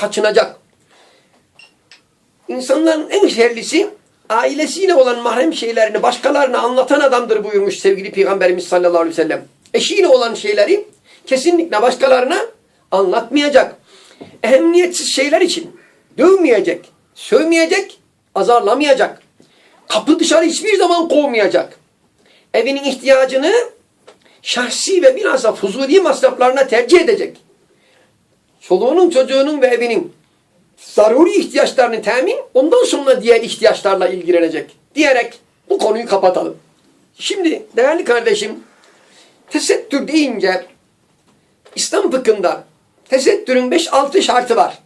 kaçınacak. İnsanların en şerlisi ailesiyle olan mahrem şeylerini başkalarına anlatan adamdır buyurmuş sevgili Peygamberimiz sallallahu aleyhi ve sellem. Eşiyle olan şeyleri kesinlikle başkalarına anlatmayacak. Ehemmiyetsiz şeyler için dövmeyecek, sövmeyecek, azarlamayacak. Kapı dışarı hiçbir zaman kovmayacak. Evinin ihtiyacını şahsi ve bilhassa fuzuli masraflarına tercih edecek. Çoluğunun, çocuğunun ve evinin zaruri ihtiyaçlarını temin, ondan sonra diğer ihtiyaçlarla ilgilenecek diyerek bu konuyu kapatalım. Şimdi değerli kardeşim, tesettür deyince İslam fıkhında tesettürün 5-6 şartı var.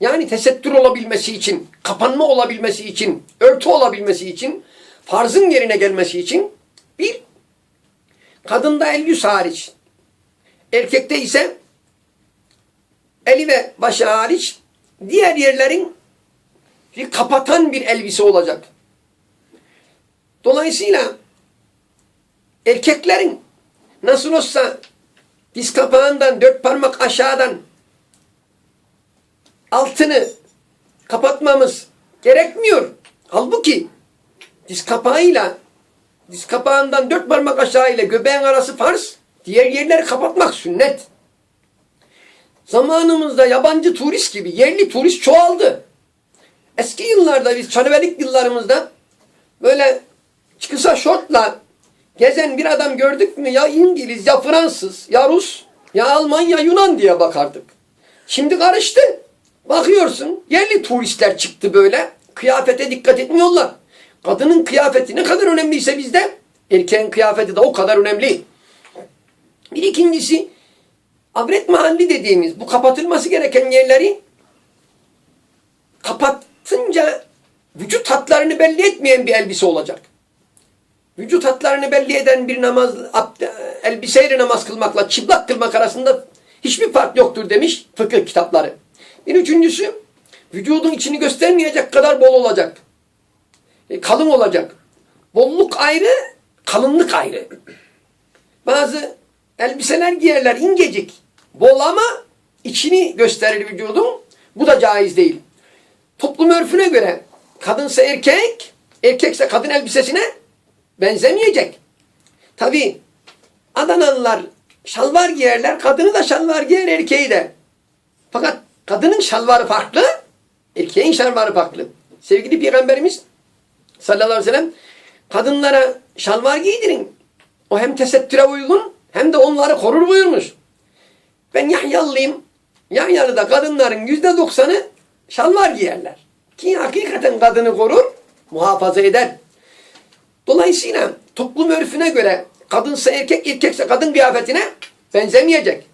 Yani tesettür olabilmesi için, kapanma olabilmesi için, örtü olabilmesi için, farzın yerine gelmesi için bir, kadında el yüz hariç, erkekte ise eli ve başı hariç diğer yerlerin bir kapatan bir elbise olacak. Dolayısıyla erkeklerin nasıl olsa diz kapağından dört parmak aşağıdan altını kapatmamız gerekmiyor. Halbuki diz kapağıyla diz kapağından dört parmak aşağı ile göbeğin arası farz, diğer yerleri kapatmak sünnet. Zamanımızda yabancı turist gibi yerli turist çoğaldı. Eski yıllarda biz çanevelik yıllarımızda böyle kısa şortla gezen bir adam gördük mü ya İngiliz ya Fransız ya Rus ya Alman ya Yunan diye bakardık. Şimdi karıştı. Bakıyorsun yerli turistler çıktı böyle. Kıyafete dikkat etmiyorlar. Kadının kıyafeti ne kadar önemliyse bizde erkeğin kıyafeti de o kadar önemli. Bir ikincisi Abret mahalli dediğimiz bu kapatılması gereken yerleri kapatınca vücut hatlarını belli etmeyen bir elbise olacak. Vücut hatlarını belli eden bir namaz, elbiseyle namaz kılmakla çıplak kılmak arasında hiçbir fark yoktur demiş fıkıh kitapları. Bir üçüncüsü vücudun içini göstermeyecek kadar bol olacak. E, kalın olacak. Bolluk ayrı, kalınlık ayrı. Bazı elbiseler giyerler incecik, bol ama içini gösterir vücudun. Bu da caiz değil. Toplum örfüne göre kadınsa erkek, erkekse kadın elbisesine benzemeyecek. Tabi Adanalılar şalvar giyerler, kadını da şalvar giyer, erkeği de. Fakat kadının şalvarı farklı, erkeğin şalvarı farklı. Sevgili Peygamberimiz sallallahu aleyhi ve sellem kadınlara şalvar giydirin. O hem tesettüre uygun hem de onları korur buyurmuş. Ben Yahyalıyım. Yahyalı'da kadınların yüzde doksanı şalvar giyerler. Ki hakikaten kadını korur, muhafaza eder. Dolayısıyla toplum örfüne göre kadınsa erkek, erkekse kadın kıyafetine benzemeyecek.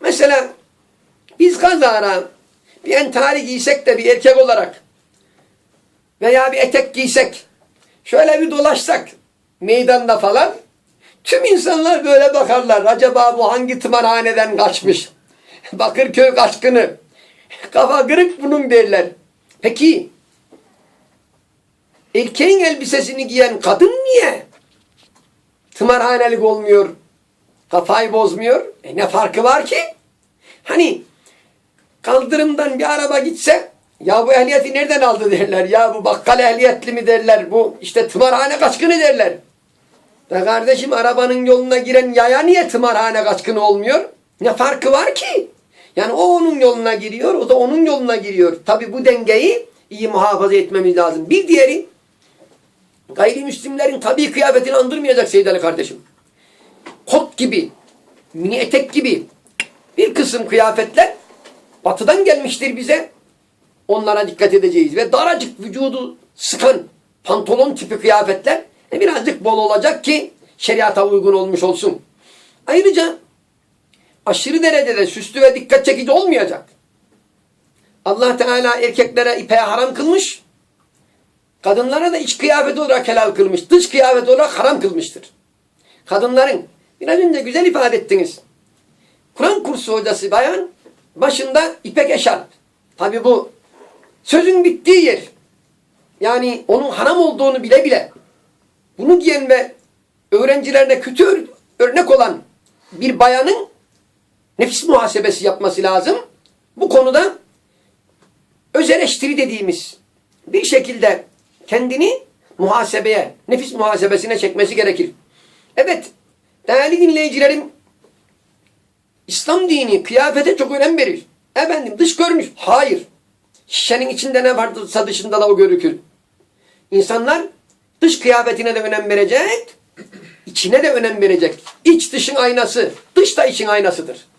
Mesela biz kazara bir entari giysek de bir erkek olarak veya bir etek giysek şöyle bir dolaşsak meydanda falan tüm insanlar böyle bakarlar. Acaba bu hangi tımarhaneden kaçmış? Bakırköy kaçkını. Kafa kırık bunun derler. Peki erkeğin elbisesini giyen kadın niye? Tımarhanelik olmuyor. Kafayı bozmuyor. E ne farkı var ki? Hani kaldırımdan bir araba gitse ya bu ehliyeti nereden aldı derler. Ya bu bakkal ehliyetli mi derler. Bu işte tımarhane kaçkını derler. Da kardeşim arabanın yoluna giren yaya niye tımarhane kaçkını olmuyor? Ne farkı var ki? Yani o onun yoluna giriyor, o da onun yoluna giriyor. Tabi bu dengeyi iyi muhafaza etmemiz lazım. Bir diğeri gayrimüslimlerin tabi kıyafetini andırmayacak Ali kardeşim. Kot gibi, mini etek gibi bir kısım kıyafetler batıdan gelmiştir bize. Onlara dikkat edeceğiz. Ve daracık vücudu sıkan pantolon tipi kıyafetler e, birazcık bol olacak ki şeriata uygun olmuş olsun. Ayrıca aşırı derecede süslü ve dikkat çekici olmayacak. Allah Teala erkeklere ipeği haram kılmış. Kadınlara da iç kıyafet olarak helal kılmış. Dış kıyafet olarak haram kılmıştır. Kadınların biraz önce güzel ifade ettiniz. Kur'an kursu hocası bayan başında ipek eşarp. Tabi bu sözün bittiği yer. Yani onun haram olduğunu bile bile bunu giyen ve öğrencilerine kötü örnek olan bir bayanın nefis muhasebesi yapması lazım. Bu konuda eleştiri dediğimiz bir şekilde kendini muhasebeye, nefis muhasebesine çekmesi gerekir. Evet, değerli dinleyicilerim, İslam dini kıyafete çok önem verir. Efendim dış görünüş. Hayır. Şişenin içinde ne varsa dışında da o görükür. İnsanlar dış kıyafetine de önem verecek, içine de önem verecek. İç dışın aynası, dış da için aynasıdır.